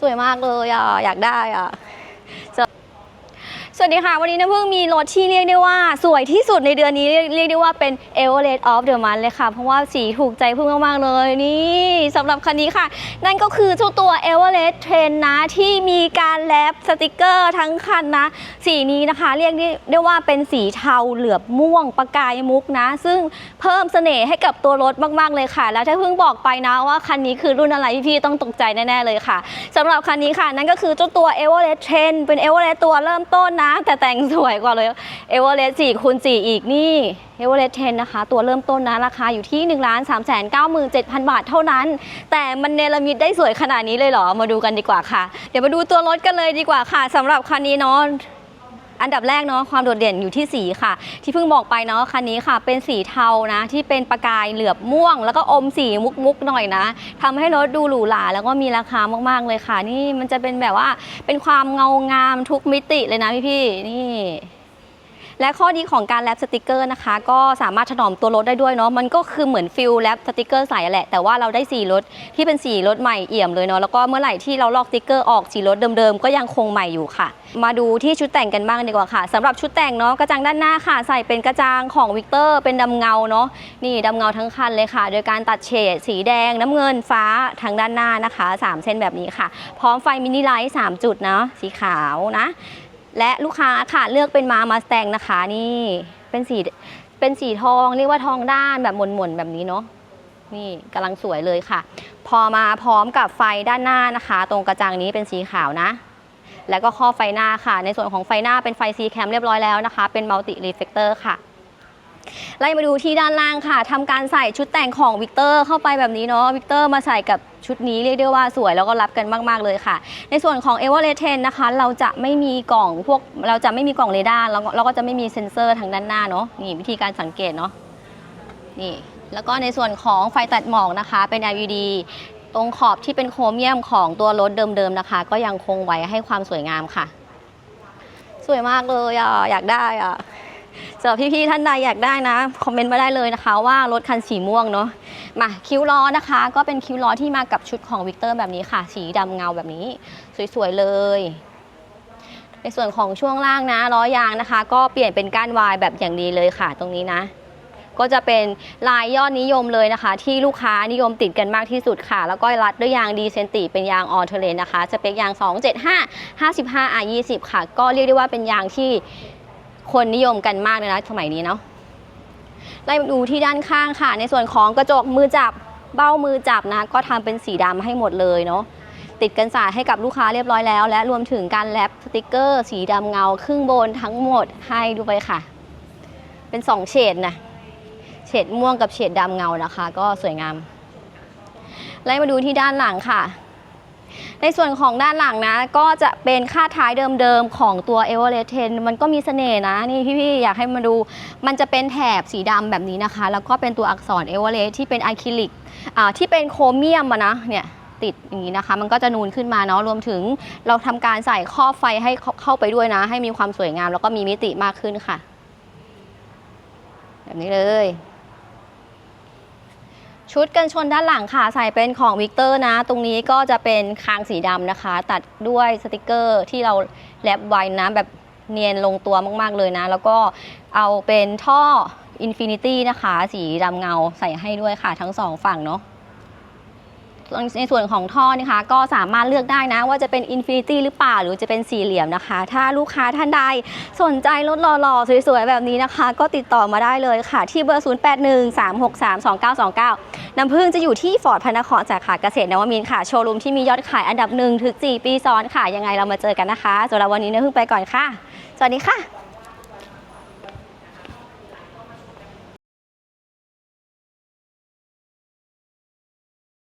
สวยมากเลยอะ อยากได้อะ สวัสดีค่ะ วันนี้น้ำพึ่งมีรถที่เรียกได้ว่า สวยที่สุดในเดือนนี้เรียกเรียกได้ว่าเป็น e v e r e s t of the Month เลยค่ะ เพราะว่าสีถูกใจพึ่งมากๆเลยนี่สำหรับคันนี้ค่ะ นั่นก็คือเจ้าตัว e v e r e s t Trend นะ ที่มีการแลบสติกเกอร์ทั้งคันนะ สีนี้นะคะ เรียกได้ได้ว่าเป็นสีเทาเหลือบม่วงประกายมุกนะ ซึ่งเพิ่มเสน่ห์ให้กับตัวรถมากๆเลยค่ะ แล้วถ้าเพิ่งบอกไปนะว่าคันนี้คือรุ่นอะไรพี่ๆต้องตกใจแน่ๆเลยค่ะสำหรับคันนี้ค่ะ นั่นก็คือเจ้าตัว e v e r e s t Trend เป็น e v e r e s t ตัวเริ่มต้นนะแต่แต่งสวยกว่าเลยเอเวอเรสต์สี่คูณ4อีกนี่ e v e r e s t 10นะคะ ตัวเริ่มต้นนะราคาอยู่ที่1ล้าน3 9 7พันบาทเท่านั้น แต่มันเนรมิตได้สวยขนาดนี้เลยเหรอ มาดูกันดีกว่าค่ะ เดี๋ยวมาดูตัวรถกันเลยดีกว่าค่ะสำหรับคันนี้เนาะ อันดับแรกเนาะความโดดเด่นอยู่ที่สีค่ะ ที่เพิ่งบอกไปเนาะคันนี้ค่ะ เป็นสีเทานะที่เป็นประกายเหลือบม่วง แล้วก็อมสีมุกๆหน่อยนะทำให้รถดูหรูหราแล้วก็มีราคามากๆเลยค่ะ นี่มันจะเป็นแบบว่าเป็นความเงางามทุกมิติเลยนะพี่ๆนี่ และข้อดีของการแรปสติกเกอร์นะคะ ก็สามารถถนอมตัวรถได้ด้วยเนาะมันก็คือเหมือนฟิลแรปสติกเกอร์ใสแหละ แต่ว่าเราได้สีรถที่เป็นสีรถใหม่เอี่ยมเลยเนาะแล้วก็เมื่อไหร่ที่เราลอกสติกเกอร์ออกสีรถเดิมๆก็ยังคงใหม่อยู่ค่ะ มาดูที่ชุดแต่งกันบ้างดีกว่าค่ะสำหรับชุดแต่งเนาะกระจังด้านหน้าค่ะ ใส่เป็นกระจังของวิกเตอร์เป็นดำเงาเนาะนี่ดำเงาทั้งคันเลยค่ะ โดยการตัดเฉดสีแดงน้ำเงินฟ้าทางด้านหน้านะคะสามเส้นแบบนี้ค่ะ พร้อมไฟมินิไลท์สามจุดเนาะสีขาวนะ และลูกค้าค่ะเลือกเป็นมามาสแตงนะคะนี่เป็นสีเป็นสีทองเรียกว่าทองด้านแบบหม่นๆแบบนี้เนาะนี่กำลังสวยเลยค่ะ พอมาพร้อมกับไฟด้านหน้านะคะ ตรงกระจังนี้เป็นสีขาวนะ แล้วก็ข้อไฟหน้าค่ะ ในส่วนของไฟหน้าเป็นไฟซีแคมเรียบร้อยแล้วนะคะ เป็นมัลติรีเฟกเตอร์ค่ะ ไล่มาดูที่ด้านล่างค่ะทำการใส่ชุดแต่งของวิกเตอร์เข้าไปแบบนี้เนาะวิกเตอร์มาใส่กับชุดนี้เรียกได้ว่าสวยแล้วก็รับกันมาก ๆ เลยค่ะ ในส่วนของ e v e r e t 10นะคะ เราจะไม่มีกล่องพวกเราจะไม่มีกล่องเรดาร์แล้วเราก็จะไม่มีเซ็นเซอร์ทางด้านหน้าเนาะนี่วิธีการสังเกตเนาะนี่แล้วก็ในส่วนของไฟตัดหมอกนะคะ เป็น LED ตรงขอบที่เป็นโครเมียมของตัวรถเดิมๆนะคะ ก็ยังคงไว้ให้ความสวยงามค่ะ สวยมากเลยอะอยากได้อะ สำหรับพี่ๆท่านใดอยากได้นะคอมเมนต์มาได้เลยนะคะ ว่ารถคันสีม่วงเนาะมาคิ้วล้อนะคะ ก็เป็นคิ้วล้อที่มากับชุดของวิกเตอร์แบบนี้ค่ะ สีดำเงาแบบนี้ สวยๆเลย ในส่วนของช่วงล่างนะล้อยางนะคะ ก็เปลี่ยนเป็นก้านวายแบบอย่างดีเลยค่ะ ตรงนี้นะ ก็จะเป็นลายยอดนิยมเลยนะคะ ที่ลูกค้านิยมติดกันมากที่สุดค่ะ แล้วก็รัดด้วยยางดีเซนติเป็นยางออเทเลนนะคะสเปคยาง 275 55 R 20 ค่ะ ก็เรียกได้ว่าเป็นยางที่ คนนิยมกันมากเลยนะสมัยนี้เนาะไล่มาดูที่ด้านข้างค่ะ ในส่วนของกระจกมือจับเบ้ามือจับนะก็ทำเป็นสีดำให้หมดเลยเนาะติดกันสาให้กับลูกค้าเรียบร้อยแล้ว และรวมถึงการแรปสติกเกอร์ สีดำเงาครึ่งบนทั้งหมดให้ด้วยค่ะ เป็นสองเฉดนะเฉดม่วงกับเฉดดำเงานะคะ ก็สวยงามไล่มาดูที่ด้านหลังค่ะ ในส่วนของด้านหลังนะ ก็จะเป็นค่าท้ายเดิมๆ ของตัว e v e r e s t 10 มันก็มีเสน่ห์นะ นี่พี่ๆ อยากให้มาดู มันจะเป็นแถบสีดำแบบนี้นะคะ แล้วก็เป็นตัวอักษร e v e r e s t ที่เป็นอะคริลิกที่เป็นโครเมียมอะนะเนี่ยติดอย่างนี้นะคะ มันก็จะนูนขึ้นมาเนาะ รวมถึงเราทำการใส่ครอบไฟให้เข้าไปด้วยนะ ให้มีความสวยงามแล้วก็มีมิติมากขึ้นค่ะ แบบนี้เลย ชุดกันชนด้านหลังค่ะ ใส่เป็นของวิกเตอร์นะ ตรงนี้ก็จะเป็นคางสีดำนะคะ ตัดด้วยสติกเกอร์ที่เราแรปไว้นะ แบบเนียนลงตัวมากๆเลยนะ แล้วก็เอาเป็นท่อ Infinity นะคะ สีดำเงาใส่ให้ด้วยค่ะทั้งสองฝั่งเนาะ ในส่วนของท่อนะคะ ก็สามารถเลือกได้นะ ว่าจะเป็น Infinity หรือเปล่า หรือจะเป็นสี่เหลี่ยมนะคะ ถ้าลูกค้าท่านใดสนใจรถหล่อๆ สวยๆ แบบนี้นะคะ ก็ติดต่อมาได้เลยค่ะ ที่เบอร์ 0813632929 น้ำพึ่งจะอยู่ที่ฟอร์ดพระนครสาขาเกษตรนวมินทร์ค่ะ โชว์รูมที่มียอดขายอันดับหนึ่งถึง4ปีซ้อนค่ะ ยังไงเรามาเจอกันนะคะสำหรับวันนี้น้ำพึ่งไปก่อนค่ะ สวัสดีค่ะ